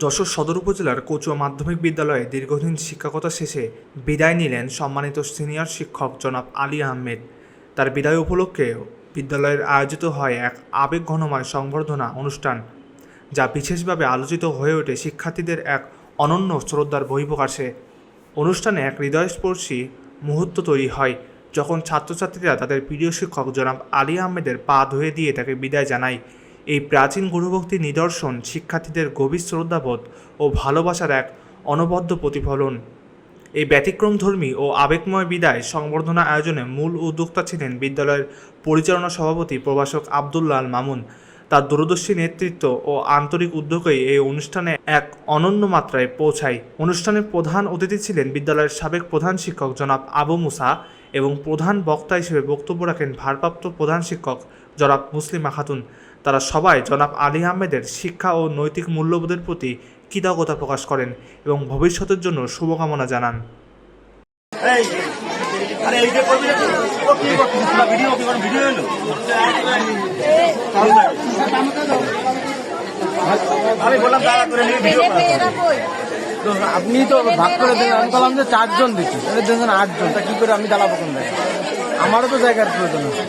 যশোর সদর উপজেলার কচুয়া মাধ্যমিক বিদ্যালয়ে দীর্ঘদিন শিক্ষকতা শেষে বিদায় নিলেন সম্মানিত সিনিয়র শিক্ষক জনাব আলী আহমেদ। তার বিদায় উপলক্ষে বিদ্যালয়ের আয়োজিত হয় এক আবেগ ঘনময় সংবর্ধনা অনুষ্ঠান, যা বিশেষভাবে আলোচিত হয়ে ওঠে শিক্ষার্থীদের এক অনন্য শ্রদ্ধার বহিঃপ্রকাশে। অনুষ্ঠানে এক হৃদয়স্পর্শী মুহূর্ত তৈরি হয়। যখন ছাত্রছাত্রীরা তাদের প্রিয় শিক্ষক জনাব আলী আহমেদের পা ধুয়ে দিয়ে তাকে বিদায় জানায়, এই প্রাচীন গুরুভক্তির নিদর্শন শিক্ষার্থীদের গভীর শ্রদ্ধাবোধ ও ভালোবাসার এক অনবদ্য প্রতিফলন। এই ব্যতিক্রমধর্মী ও আবেগময় বিদায় সংবর্ধনা আয়োজনে মূল উদ্যোক্তা ছিলেন বিদ্যালয়ের পরিচালনা সভাপতি প্রভাষক আবদুল্লাহ আল মামুন। তার দূরদর্শী নেতৃত্ব ও আন্তরিক উদ্যোগেই এই অনুষ্ঠানে এক অনন্য মাত্রায় পৌঁছায়। অনুষ্ঠানের প্রধান অতিথি ছিলেন বিদ্যালয়ের সাবেক প্রধান শিক্ষক জনাব আবু মুসা এবং প্রধান বক্তা হিসেবে বক্তব্য রাখেন ভারপ্রাপ্ত প্রধান শিক্ষক জনাব মুসলিমা খাতুন তারা সবাই জনাব আলী আহমেদের শিক্ষা ও নৈতিক মূল্যবোধের প্রতি কৃতজ্ঞতা প্রকাশ করেন এবং ভবিষ্যতের জন্য শুভকামনা জানান আপনি তো ভাগ করে দেন, আমি বললাম যে চারজন দিচ্ছি। দেখছেন আটজন, তা কি করে আমি দাঁড়াবো কোন আমারও তো জায়গার প্রয়োজন আছে।